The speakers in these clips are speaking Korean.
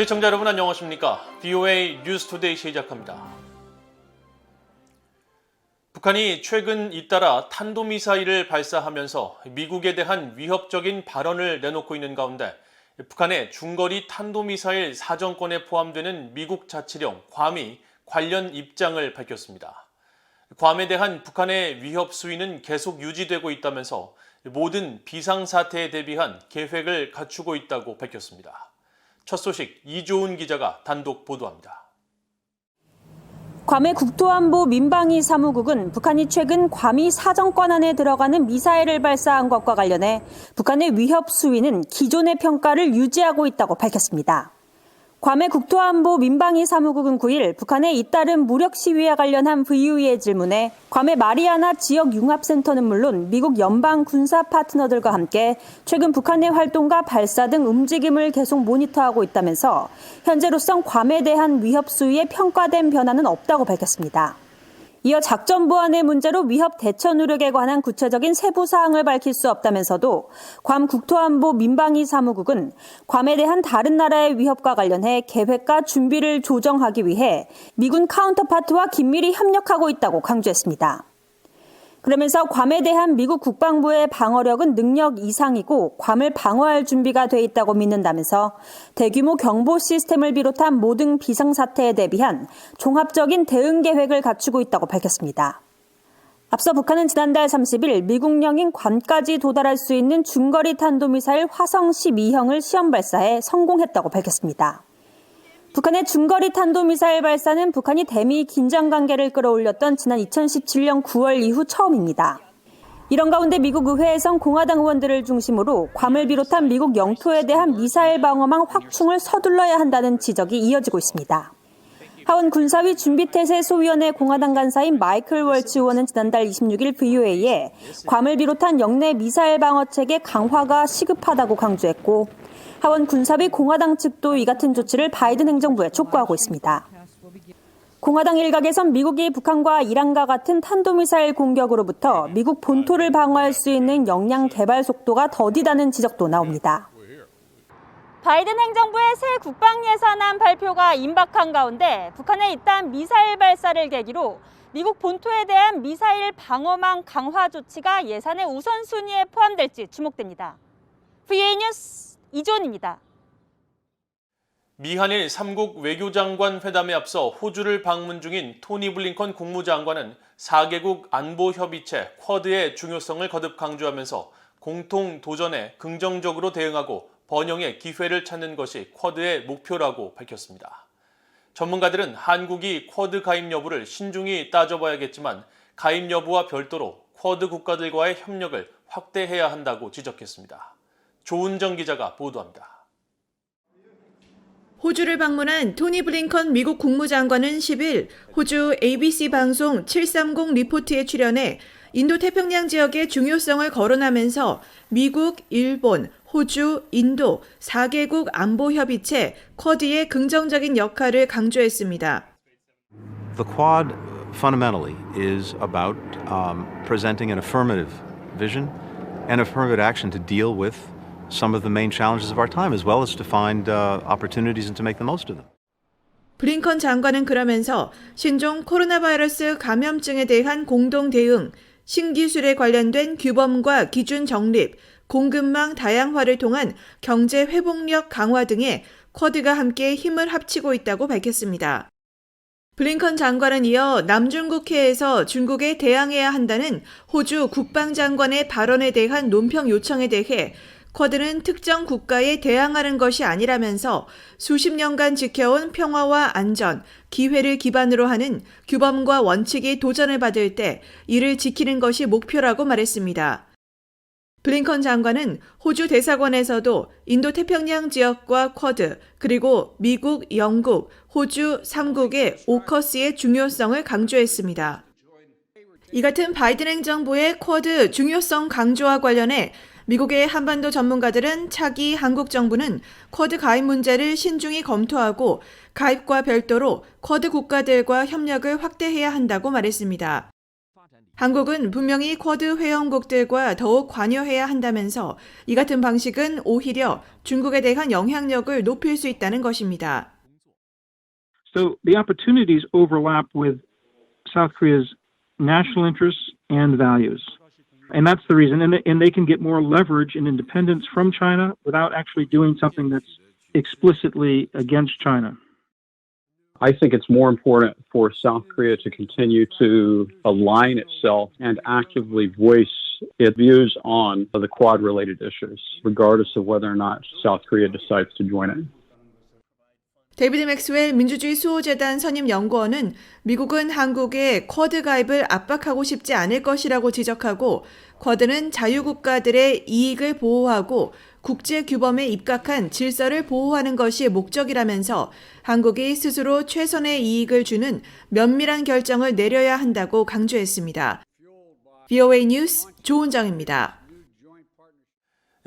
시청자 여러분 안녕하십니까? BOA 뉴스투데이 시작합니다. 북한이 최근 잇따라 탄도미사일을 발사하면서 미국에 대한 위협적인 발언을 내놓고 있는 가운데 북한의 중거리 탄도미사일 사정권에 포함되는 미국 자치령 괌이 관련 입장을 밝혔습니다. 괌에 대한 북한의 위협 수위는 계속 유지되고 있다면서 모든 비상사태에 대비한 계획을 갖추고 있다고 밝혔습니다. 첫 소식 이조은 기자가 단독 보도합니다. 괌의 국토안보 민방위 사무국은 북한이 최근 괌이 사정권 안에 들어가는 미사일을 발사한 것과 관련해 북한의 위협 수위는 기존의 평가를 유지하고 있다고 밝혔습니다. 괌의 국토안보 민방위 사무국은 9일 북한의 잇따른 무력 시위와 관련한 VOE의 질문에 괌의 마리아나 지역 융합센터는 물론 미국 연방 군사 파트너들과 함께 최근 북한의 활동과 발사 등 움직임을 계속 모니터하고 있다면서 현재로선 괌에 대한 위협 수위에 평가된 변화는 없다고 밝혔습니다. 이어 작전 보안의 문제로 위협 대처 노력에 관한 구체적인 세부 사항을 밝힐 수 없다면서도 괌 국토안보 민방위 사무국은 괌에 대한 다른 나라의 위협과 관련해 계획과 준비를 조정하기 위해 미군 카운터파트와 긴밀히 협력하고 있다고 강조했습니다. 그러면서 괌에 대한 미국 국방부의 방어력은 능력 이상이고 괌을 방어할 준비가 돼 있다고 믿는다면서 대규모 경보 시스템을 비롯한 모든 비상사태에 대비한 종합적인 대응 계획을 갖추고 있다고 밝혔습니다. 앞서 북한은 지난달 30일 미국령인 괌까지 도달할 수 있는 중거리 탄도미사일 화성 12형을 시험 발사해 성공했다고 밝혔습니다. 북한의 중거리 탄도미사일 발사는 북한이 대미 긴장 관계를 끌어올렸던 지난 2017년 9월 이후 처음입니다. 이런 가운데 미국 의회에선 공화당 의원들을 중심으로 괌을 비롯한 미국 영토에 대한 미사일 방어망 확충을 서둘러야 한다는 지적이 이어지고 있습니다. 하원 군사위 준비태세 소위원회 공화당 간사인 마이클 월츠 의원은 지난달 26일 VOA에 괌을 비롯한 영내 미사일 방어 체계 강화가 시급하다고 강조했고 하원 군사위 공화당 측도 이 같은 조치를 바이든 행정부에 촉구하고 있습니다. 공화당 일각에선 미국이 북한과 이란과 같은 탄도미사일 공격으로부터 미국 본토를 방어할 수 있는 역량 개발 속도가 더디다는 지적도 나옵니다. 바이든 행정부의 새 국방 예산안 발표가 임박한 가운데 북한의 이딴 미사일 발사를 계기로 미국 본토에 대한 미사일 방어망 강화 조치가 예산의 우선순위에 포함될지 주목됩니다. VA 뉴스 이존입니다. 미한일 3국 외교장관 회담에 앞서 호주를 방문 중인 토니 블링컨 국무장관은 4개국 안보협의체 쿼드의 중요성을 거듭 강조하면서 공통 도전에 긍정적으로 대응하고 번영의 기회를 찾는 것이 쿼드의 목표라고 밝혔습니다. 전문가들은 한국이 쿼드 가입 여부를 신중히 따져봐야겠지만 가입 여부와 별도로 쿼드 국가들과의 협력을 확대해야 한다고 지적했습니다. 조은정 기자가 보도합니다. 호주를 방문한 토니 블링컨 미국 국무장관은 10일 호주 ABC 방송 730 리포트에 출연해 인도 태평양 지역의 중요성을 거론하면서 미국, 일본, 호주, 인도 4개국 안보 협의체 쿼드의 긍정적인 역할을 강조했습니다. The Quad fundamentally is about um, presenting an affirmative vision and affirmative action to deal with some of the main challenges of our time, as well as to find uh, opportunities and to make the most of them. 블링컨 장관은 그러면서 신종 코로나 바이러스 감염증에 대한 공동 대응, 신기술에 관련된 규범과 기준 정립, 공급망 다양화를 통한 경제 회복력 강화 등에 쿼드가 함께 힘을 합치고 있다고 밝혔습니다. 블링컨 장관은 이어 남중국해에서 중국에 대항해야 한다는 호주 국방장관의 발언에 대한 논평 요청에 대해 쿼드는 특정 국가에 대항하는 것이 아니라면서 수십 년간 지켜온 평화와 안전, 기회를 기반으로 하는 규범과 원칙이 도전을 받을 때 이를 지키는 것이 목표라고 말했습니다. 블링컨 장관은 호주 대사관에서도 인도 태평양 지역과 쿼드, 그리고 미국, 영국, 호주 3국의 오커스의 중요성을 강조했습니다. 이 같은 바이든 행정부의 쿼드 중요성 강조와 관련해 미국의 한반도 전문가들은 차기 한국 정부는 쿼드 가입 문제를 신중히 검토하고 가입과 별도로 쿼드 국가들과 협력을 확대해야 한다고 말했습니다. 한국은 분명히 쿼드 회원국들과 더욱 관여해야 한다면서 이 같은 방식은 오히려 중국에 대한 영향력을 높일 수 있다는 것입니다. So the opportunities overlap with South Korea's national interests and values. And that's the reason. And and they can get more leverage and independence from China without actually doing something that's explicitly against China. I think it's more important for South Korea to continue to align itself and actively voice its views on the Quad related issues, regardless of whether or not South Korea decides to join it. 데이비드 맥스웰 민주주의 수호재단 선임 연구원은 미국은 한국의 쿼드 가입을 압박하고 싶지 않을 것이라고 지적하고 쿼드는 자유국가들의 이익을 보호하고 국제 규범에 입각한 질서를 보호하는 것이 목적이라면서 한국이 스스로 최선의 이익을 주는 면밀한 결정을 내려야 한다고 강조했습니다. VOA 뉴스 조은정입니다.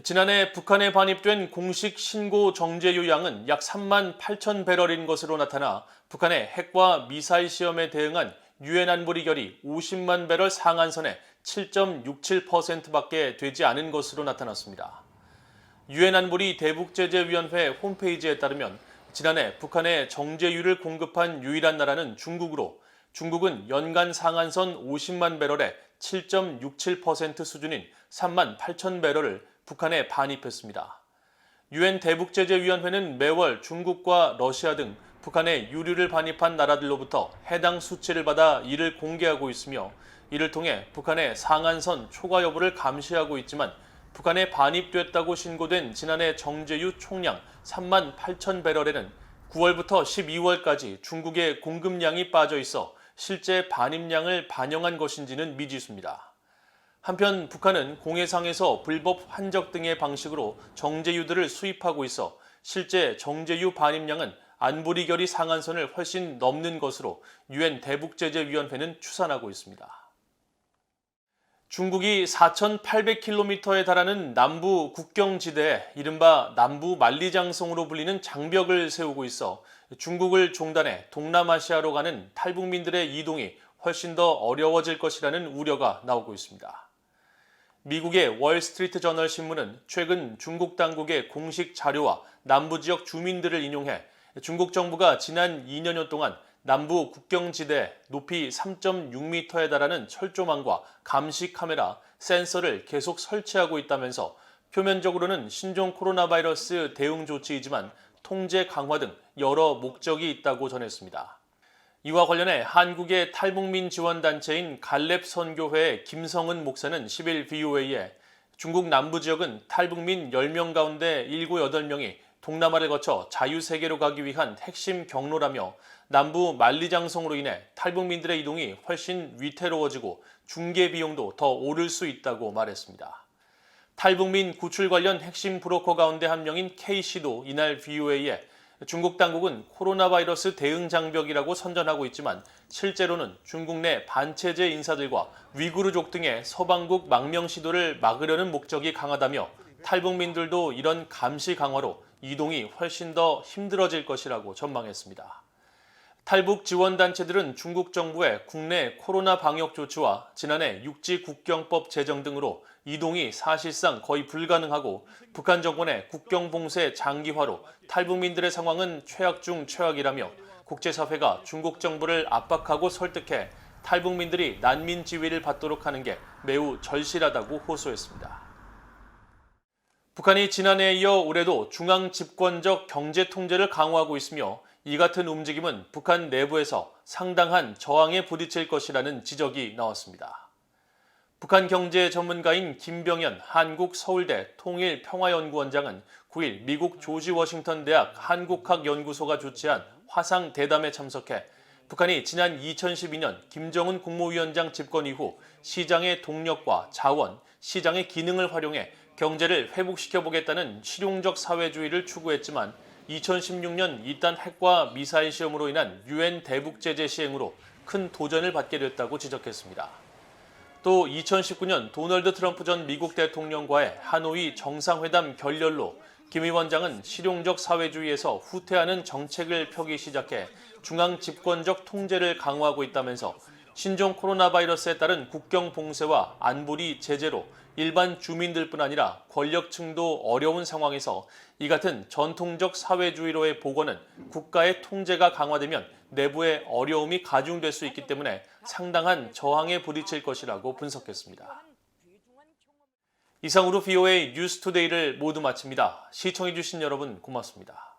지난해 북한에 반입된 공식 신고 정제유 양은 약 3만 8천 배럴인 것으로 나타나 북한의 핵과 미사일 시험에 대응한 유엔 안보리 결의 50만 배럴 상한선의 7.67%밖에 되지 않은 것으로 나타났습니다. 유엔 안보리 대북제재위원회 홈페이지에 따르면 지난해 북한에 정제유를 공급한 유일한 나라는 중국으로 중국은 연간 상한선 50만 배럴의 7.67% 수준인 3만 8천 배럴을 북한에 반입했습니다. 유엔 대북제재위원회는 매월 중국과 러시아 등 북한에 유류를 반입한 나라들로부터 해당 수치를 받아 이를 공개하고 있으며 이를 통해 북한의 상한선 초과 여부를 감시하고 있지만 북한에 반입됐다고 신고된 지난해 정제유 총량 3만 8천 배럴에는 9월부터 12월까지 중국의 공급량이 빠져 있어 실제 반입량을 반영한 것인지는 미지수입니다. 한편 북한은 공해상에서 불법 환적 등의 방식으로 정제유들을 수입하고 있어 실제 정제유 반입량은 안보리 결의 상한선을 훨씬 넘는 것으로 유엔 대북제재위원회는 추산하고 있습니다. 중국이 4,800km에 달하는 남부 국경지대에 이른바 남부 만리장성으로 불리는 장벽을 세우고 있어 중국을 종단해 동남아시아로 가는 탈북민들의 이동이 훨씬 더 어려워질 것이라는 우려가 나오고 있습니다. 미국의 월스트리트 저널 신문은 최근 중국 당국의 공식 자료와 남부 지역 주민들을 인용해 중국 정부가 지난 2년여 동안 남부 국경지대 높이 3.6m에 달하는 철조망과 감시 카메라, 센서를 계속 설치하고 있다면서 표면적으로는 신종 코로나 바이러스 대응 조치이지만 통제 강화 등 여러 목적이 있다고 전했습니다. 이와 관련해 한국의 탈북민 지원단체인 갈렙 선교회 김성은 목사는 10일 VOA에 중국 남부 지역은 탈북민 10명 가운데 7, 8명이 동남아를 거쳐 자유세계로 가기 위한 핵심 경로라며 남부 만리장성으로 인해 탈북민들의 이동이 훨씬 위태로워지고 중개 비용도 더 오를 수 있다고 말했습니다. 탈북민 구출 관련 핵심 브로커 가운데 한 명인 K씨도 이날 VOA에 중국 당국은 코로나 바이러스 대응 장벽이라고 선전하고 있지만 실제로는 중국 내 반체제 인사들과 위구르족 등의 서방국 망명 시도를 막으려는 목적이 강하다며 탈북민들도 이런 감시 강화로 이동이 훨씬 더 힘들어질 것이라고 전망했습니다. 탈북 지원 단체들은 중국 정부의 국내 코로나 방역 조치와 지난해 육지 국경법 제정 등으로 이동이 사실상 거의 불가능하고 북한 정권의 국경 봉쇄 장기화로 탈북민들의 상황은 최악 중 최악이라며 국제사회가 중국 정부를 압박하고 설득해 탈북민들이 난민 지위를 받도록 하는 게 매우 절실하다고 호소했습니다. 북한이 지난해에 이어 올해도 중앙 집권적 경제 통제를 강화하고 있으며 이 같은 움직임은 북한 내부에서 상당한 저항에 부딪힐 것이라는 지적이 나왔습니다. 북한 경제 전문가인 김병현 한국 서울대 통일평화연구원장은 9일 미국 조지 워싱턴 대학 한국학연구소가 주최한 화상 대담에 참석해 북한이 지난 2012년 김정은 국무위원장 집권 이후 시장의 동력과 자원, 시장의 기능을 활용해 경제를 회복시켜 보겠다는 실용적 사회주의를 추구했지만 2016년 이딴 핵과 미사일 시험으로 인한 유엔 대북 제재 시행으로 큰 도전을 받게 됐다고 지적했습니다. 또 2019년 도널드 트럼프 전 미국 대통령과의 하노이 정상회담 결렬로 김 위원장은 실용적 사회주의에서 후퇴하는 정책을 펴기 시작해 중앙 집권적 통제를 강화하고 있다면서 신종 코로나 바이러스에 따른 국경 봉쇄와 안보리 제재로 일반 주민들뿐 아니라 권력층도 어려운 상황에서 이 같은 전통적 사회주의로의 복원은 국가의 통제가 강화되면 내부의 어려움이 가중될 수 있기 때문에 상당한 저항에 부딪힐 것이라고 분석했습니다. 이상으로 VOA 뉴스투데이를 모두 마칩니다. 시청해주신 여러분 고맙습니다.